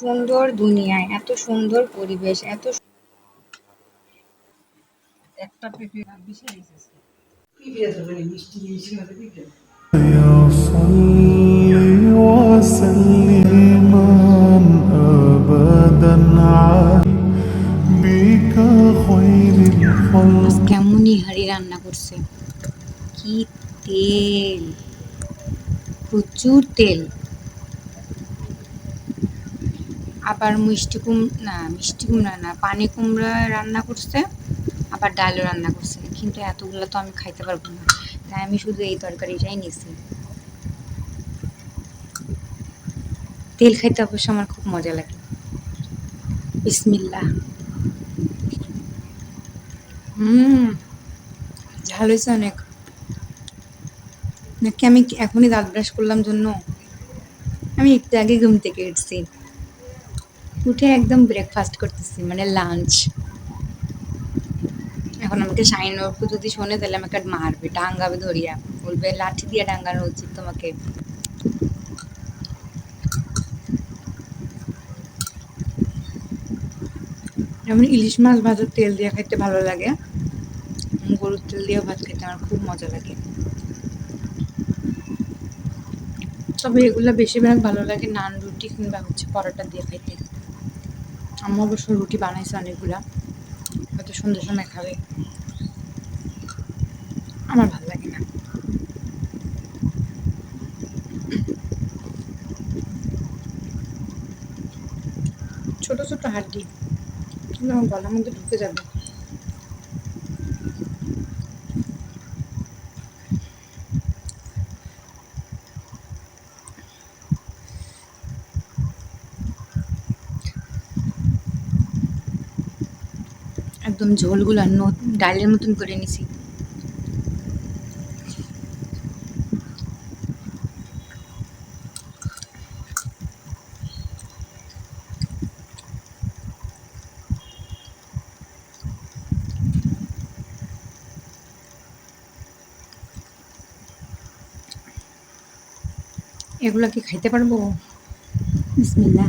সুন্দর দুনিয়ায় এত সুন্দর পরিবেশ এত একটা পেঁপে বিশাল হাড়ি রান্না করছে। কি তেল। প্রচুর তেল। আবার মিষ্টি কুম, না, মিষ্টি কুমড়া না, পানি কুমড়া রান্না করছে, আবার ডালও রান্না করছে। কিন্তু এতগুলো তো আমি খাইতে পারব না। তাই আমি শুধু এই তরকারিটাই নিছি। তেল খাইতে অবশ্য আমার খুব মজা লাগে। বিসমিল্লা হুম, ঝাল হয়েছে অনেক। নাকি আমি এখনই দাঁত ব্রাশ করলাম জন্য? আমি একটু আগে ঘুম থেকে উঠছি। উঠে একদম ব্রেকফাস্ট করতেছি মানে লাঞ্চ এখন আমাকে শাইন অর্ক যদি শোনে, তাহলে আমাকে মারবে ডাঙ্গাবে ধরিয়া। বলবে, লাঠি দিয়ে ডাঙ্গানো উচিত তোমাকে। যেমন ইলিশ মাছ ভাজার তেল দিয়ে খাইতে ভালো লাগে, গরুর তেল দিয়ে ভাত খেতে আমার খুব মজা লাগে। তবে এগুলো বেশিরভাগ ভালো লাগে নান রুটি কিংবা হচ্ছে পরোটা দিয়ে খাইতে। আম্মু অবশ্য রুটি বানাইছে অনেকগুলা। হয়তো সন্ধ্যের সময় খাবে। আমার ভালো লাগে না। ছোট ছোট হাড্ডি। কিন্তু আমার গলার মধ্যে ঢুকে যাবে। একদম ঝোলগুলো ডালের মতন করে নিছি। এগুলো কি খাইতে পারব? বিসমিল্লাহ।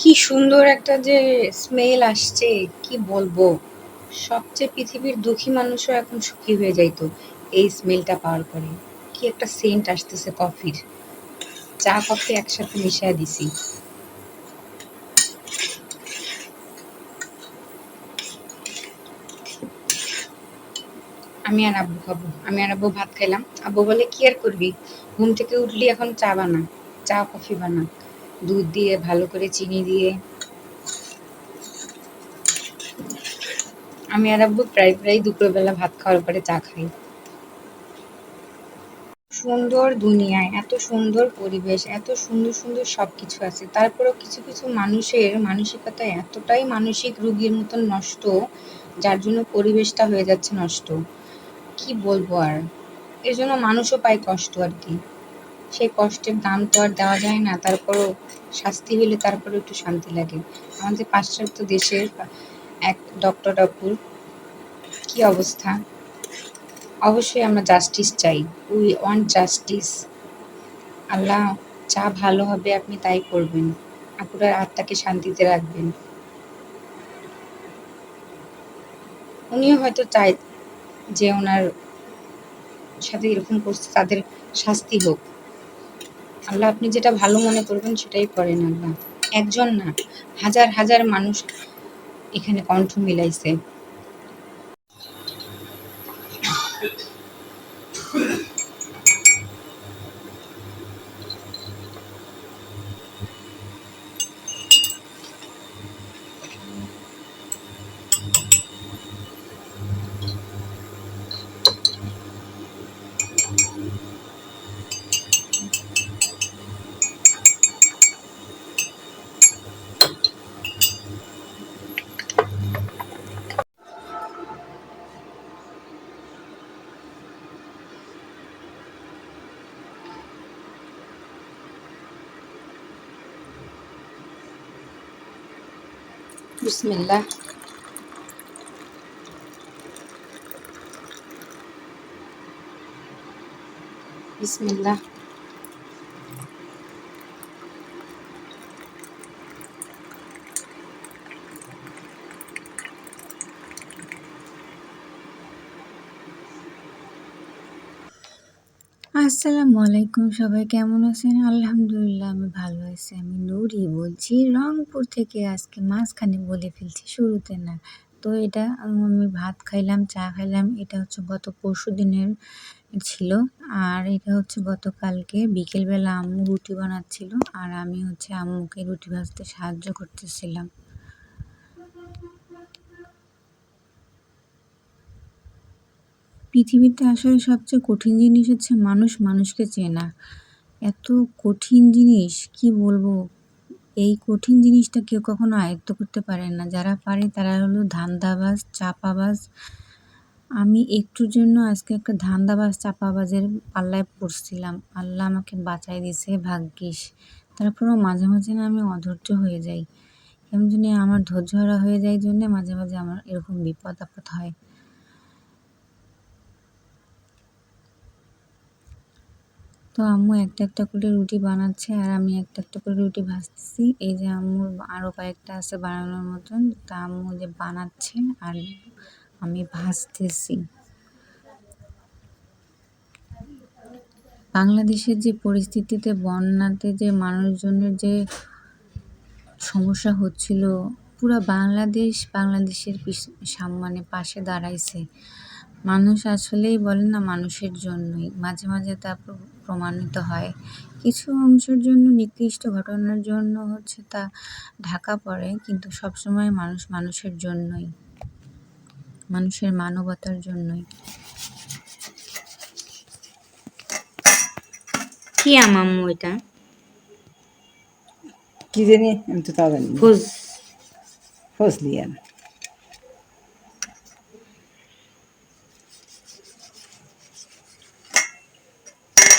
কি সুন্দর একটা যে স্মেল আসছে, কি বলব? সবচেয়ে পৃথিবীর দুঃখী মানুষও এখন সুখী হয়ে যাইতো এই স্মেলটা পাওয়ার পরে। কি একটা সেন্ট আসতেছে কফির চা কফি একসাথে মিশিয়ে দিছি। আমি আর আব্বু খাব। আমি আর আব্বু ভাত খাইলাম। আব্বু বলে, কি আর করবি? ঘুম থেকে উঠলি এখন চা বানা, চা কফি বানা। দুধ দিয়ে, ভালো করে চিনি দিয়ে। আমি আর আব্বু প্রায় প্রায় দুপুরবেলা ভাত খাওয়ার পরে চা খাই। সুন্দর দুনিয়ায় এত সুন্দর পরিবেশ, এত সুন্দর সুন্দর সব কিছু আছে। তারপরেও কিছু কিছু মানুষের মানসিকতা এতটাই মানসিক রুগীর মতন নষ্ট, যার জন্য পরিবেশটা হয়ে যাচ্ছে নষ্ট। কি বলব আর? এর জন্য মানুষও পায় কষ্ট আর কি। সেই কষ্টের দাম তো আর দেওয়া যায় না, তারপরও শাস্তি হলে তারপরে একটু শান্তি লাগে। আমাদের পাশ্চাত্য দেশের এক ডক্টর ডাকুর কি অবস্থা? অবশ্যই আমরা জাস্টিস চাই। উই ওয়ান্ট জাস্টিস আল্লাহ যা ভালো হবে আপনি তাই করবেন। আপুরার আত্মাকে শান্তিতে রাখবেন। উনিও হয়তো চাই যে ওনার সাথে এরকম করছে, তাদের শাস্তি হোক। আল্লাহ আপনি যেটা ভালো মনে করবেন সেটাই করেন আল্লাহ। একজন না, হাজার হাজার মানুষ এখানে কণ্ঠ মিলাইছে। বিসমিল্লাহ বিসমিল্লাহ আসসালামু আলাইকুম সবাই কেমন আছেন? আলহামদুলিল্লাহ, আমি ভালো আছি। আমি নুরি বলছি, রংপুর থেকে আজকে মাঝখানে বলে ফেলছি, শুরুতে না। তো এটা আমি ভাত খাইলাম, চা খাইলাম, এটা হচ্ছে গত পরশু দিনের ছিল। আর এটা হচ্ছে গতকালকে বিকেলবেলা আম্মু রুটি বানাচ্ছিল, আর আমি হচ্ছে আম্মুকে রুটি ভাজতে সাহায্য করতেছিলাম। পৃথিবীতে আসলে সবচেয়ে কঠিন জিনিস হচ্ছে মানুষ মানুষকে চেনা। এত কঠিন জিনিস, কি বলব? এই কঠিন জিনিসটা কেউ কখনো আয়ত্ত করতে পারে না। যারা পারে তারা হলো ধান্দাবাজ, চাপাবাজ। আমি একটুর জন্য আজকে একটা ধান্দাবাজ, চাপাবাজের পাল্লায় পড়ছিলাম। আল্লাহ আমাকে বাঁচাই দিছে, ভাগ্যিস। তারপরেও মাঝে মাঝে না আমি অধৈর্য হয়ে যাই। এমন জানি আমার ধৈর্য হারা হয়ে যায় জন্যে মাঝে মাঝে আমার এরকম বিপদ আপদ হয়। তো আম্মু একটা একটা করে রুটি বানাচ্ছে আর আমি একটা একটা করে রুটি ভাজতেছি। এই যে আম্মুর আরও কয়েকটা আছে বানানোর মতন। তা আম্মু যে বানাচ্ছে আর আমি ভাজতেছি। বাংলাদেশের যে পরিস্থিতিতে, বন্যাতে যে মানুষজনের যে সমস্যা হচ্ছিল, পুরা বাংলাদেশ বাংলাদেশের মানে পাশে দাঁড়াইছে। মানুষ আসলেই বলে না মানুষের জন্যই। মাঝে মাঝে তা প্র- প্রমাণিত হয়। কিছু অংশের জন্য নিকৃষ্ট ঘটনার জন্য হচ্ছে তা ঢাকা পড়ে কিন্তু সবসময় মানুষ মানুষের জন্যই। মানুষের মানবতার জন্যই। কি আম আম্মু এটা? কি জানি আমি তো তাও জানি। ভোজ ফজলি আম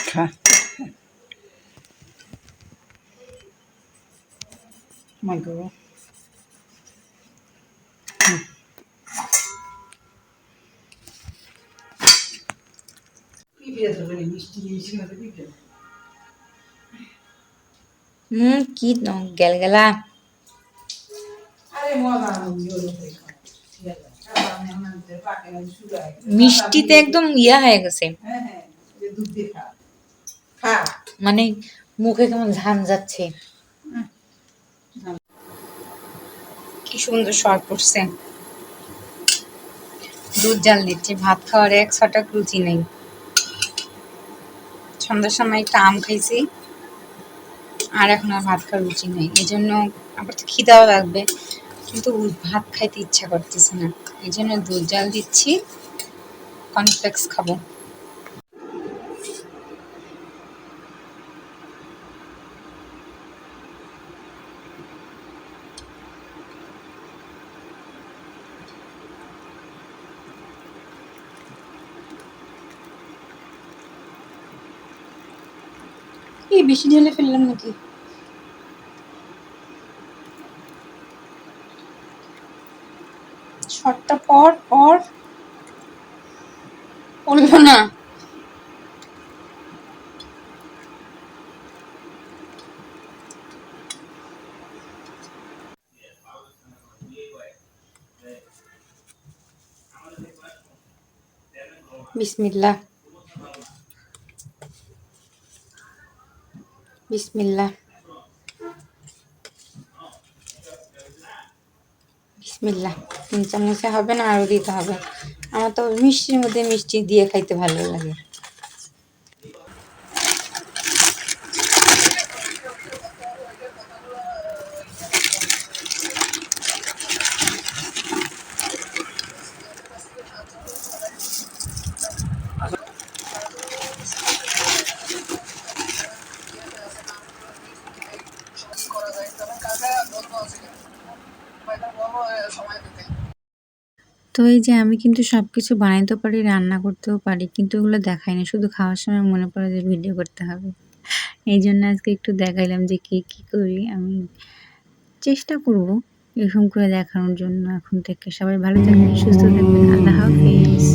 খা My girl. হুম। পিঁপড়ে তো বলি মিষ্টি জিনিস মতো পিঁপড়ে হুম কি গেলগেলা আরে মজা আমি ওরকম করে খাও। ঠিক আছে। খাবার আমি আমার ভিতরে পাকে না, sugar আছে। মিষ্টিতে একদম ইয়া হয়ে গেছে। হ্যাঁ হ্যাঁ মানে মুখে কেমন ঝান যাচ্ছে কি সুন্দর শর্ট পড়ছে দুধ জাল দিচ্ছি, ভাত খাওয়ার এক ছটাক রুচি নেই। সন্ধ্যার সময় একটা আম খাইছি, আর এখন আর ভাত খাওয়ার রুচি নেই। এই জন্য আবার তো খিদাও লাগবে, কিন্তু ভাত খাইতে ইচ্ছা করতেছে না। এই জন্য দুধ জাল দিচ্ছি কর্নফ্লেক্স খাব। এই বেশি ঢেলে ফেললাম নাকি? শটটা পর পর। পড়ল না। বিসমিল্লাহ। বিসমিল্লাহ। বিসমিল্লাহ। তিন চামচে হবে না আরও দিতে হবে। আমার তো মিষ্টির মধ্যে মিষ্টি দিয়ে খাইতে ভালো লাগে। তো এই যে আমি কিন্তু সব কিছু বানাইতেও পারি, রান্না করতেও পারি, কিন্তু ওগুলো দেখাই না। শুধু খাওয়ার সময় মনে পড়ে যে ভিডিও করতে হবে। এই জন্য আজকে একটু দেখাইলাম যে কে, কী করি আমি। চেষ্টা করব এরকম করে দেখানোর জন্য এখন থেকে। সবাই ভালো থাকবেন, সুস্থ থাকবেন। আল্লাহ হাফিজ।